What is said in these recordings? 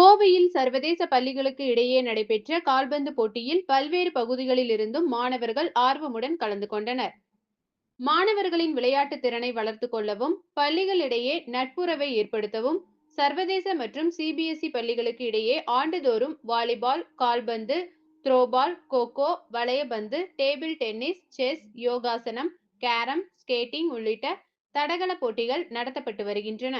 கோவையில் சர்வதேச பள்ளிகளுக்கு இடையே நடைபெற்ற கால்பந்து போட்டியில் பல்வேறு பகுதிகளில் இருந்தும் மாணவர்கள் ஆர்வமுடன் கலந்து கொண்டனர். மாணவர்களின் விளையாட்டு திறனை வளர்த்துக் கொள்ளவும் பள்ளிகளிடையே நட்புறவை ஏற்படுத்தவும் சர்வதேச மற்றும் சிபிஎஸ்இ பள்ளிகளுக்கு இடையே ஆண்டுதோறும் வாலிபால் கால்பந்து த்ரோபால் கோகோ வளையபந்து டேபிள் டென்னிஸ் செஸ் யோகாசனம் கேரம் ஸ்கேட்டிங் உள்ளிட்ட தடகள போட்டிகள் நடத்தப்பட்டு வருகின்றன.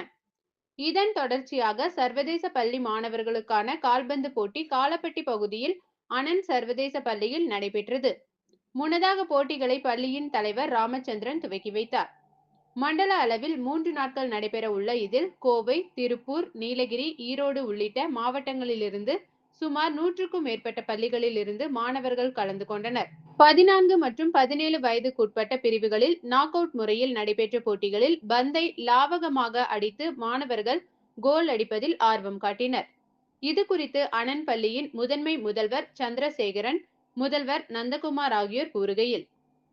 இதன் தொடர்ச்சியாக சர்வதேச பள்ளி மாணவர்களுக்கான கால்பந்து போட்டி காலப்பட்டி பகுதியில் அனந்த் சர்வதேச பள்ளியில் நடைபெற்றது. முன்னதாக போட்டிகளை பள்ளியின் தலைவர் ராமச்சந்திரன் துவக்கி வைத்தார். மண்டல அளவில் மூன்று நாட்கள் நடைபெற உள்ள இதில் கோவை திருப்பூர் நீலகிரி ஈரோடு உள்ளிட்ட மாவட்டங்களிலிருந்து சுமார் நூற்றுக்கும் மேற்பட்ட பள்ளிகளில் இருந்து மாணவர்கள் கலந்து கொண்டனர். பதினான்கு மற்றும் பதினேழு வயதுக்குட்பட்ட பிரிவுகளில் நாக் அவுட் முறையில் நடைபெற்ற போட்டிகளில் பந்தை லாவகமாக அடித்து மாணவர்கள் கோல் அடிப்பதில் ஆர்வம் காட்டினர். இது குறித்து அனன் பள்ளியின் முதன்மை முதல்வர் சந்திரசேகரன் முதல்வர் நந்தகுமார் ஆகியோர் கூறுகையில்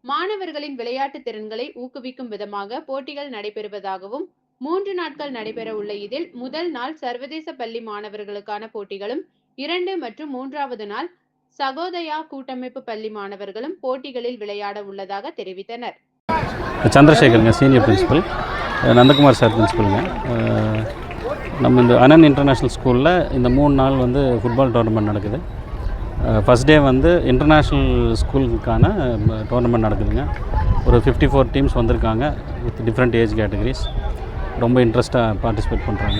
மாணவர்களின் விளையாட்டு திறன்களை ஊக்குவிக்கும் விதமாக போட்டிகள் நடைபெறுவதாகவும் மூன்று நாட்கள் நடைபெற உள்ள இதில் முதல் நாள் சர்வதேச பள்ளி மாணவர்களுக்கான போட்டிகளும் இரண்டு மற்றும் மூன்றாவது நாள் சகோதயா கூட்டமைப்பு பள்ளி மாணவர்களும் போட்டிகளில் விளையாட உள்ளதாக தெரிவித்தனர். சந்திரசேகருங்க சீனியர் பிரின்சிபல் நந்தகுமார் சார் பிரின்சிபலுங்க நம்ம இந்த அனன் இன்டர்நேஷ்னல் ஸ்கூலில் இந்த மூணு நாள் வந்து ஃபுட்பால் டோர்னமெண்ட் நடக்குது. ஃபஸ்ட் டே வந்து இன்டர்நேஷ்னல் ஸ்கூலுக்கான டோர்னமெண்ட் நடக்குதுங்க. ஒரு ஃபிஃப்டி ஃபோர் டீம்ஸ் வந்திருக்காங்க வித் டிஃப்ரெண்ட் ஏஜ் கேட்டகரிஸ் ரொம்ப இன்ட்ரெஸ்ட்டாக பார்ட்டிசிபேட் பண்ணுறாங்க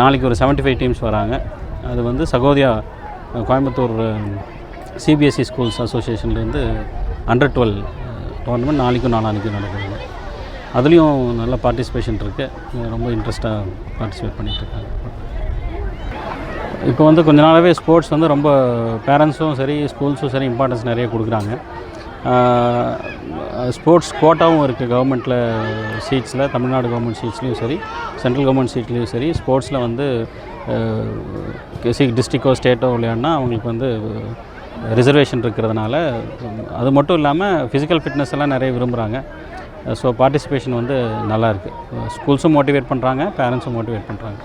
நாளைக்கு ஒரு 75 ஃபைவ் டீம்ஸ் வராங்க. அது வந்து சகோதயா கோயம்புத்தூர் சிபிஎஸ்சி ஸ்கூல்ஸ் அசோசியேஷன்லேருந்து அண்டர் டுவெல் டோர்னமெண்ட் நாளைக்கும் நாளானிக்கும் நடக்குதுங்க அதுலேயும் நல்ல பார்ட்டிசிபேஷன் இருக்குது ரொம்ப இன்ட்ரெஸ்ட்டாக பார்ட்டிசிபேட் பண்ணிகிட்ருக்காங்க இப்போ வந்து கொஞ்ச நாளாகவே ஸ்போர்ட்ஸ் வந்து ரொம்ப பேரண்ட்ஸும் சரி ஸ்கூல்ஸும் சரி இம்பார்ட்டன்ஸ் நிறைய கொடுக்குறாங்க. ஸ்போர்ட்ஸ் கோட்டாவும் இருக்குது கவர்மெண்ட்டில் சீட்ஸில் தமிழ்நாடு கவர்மெண்ட் சீட்ஸ்லேயும் சரி சென்ட்ரல் கவர்மெண்ட் சீட்லேயும் சரி ஸ்போர்ட்ஸில் வந்து டிஸ்ட்ரிக்கோ ஸ்டேட்டோ விளையாடினா அவங்களுக்கு வந்து ரிசர்வேஷன் இருக்கிறதுனால அது மட்டும் இல்லாமல் ஃபிசிக்கல் ஃபிட்னஸ் எல்லாம் நிறைய விரும்புகிறாங்க ஸோ பார்ட்டிசிபேஷன் வந்து நல்லாயிருக்கு ஸ்கூல்ஸும் மோட்டிவேட் பண்ணுறாங்க பேரண்ட்ஸும் மோட்டிவேட் பண்ணுறாங்க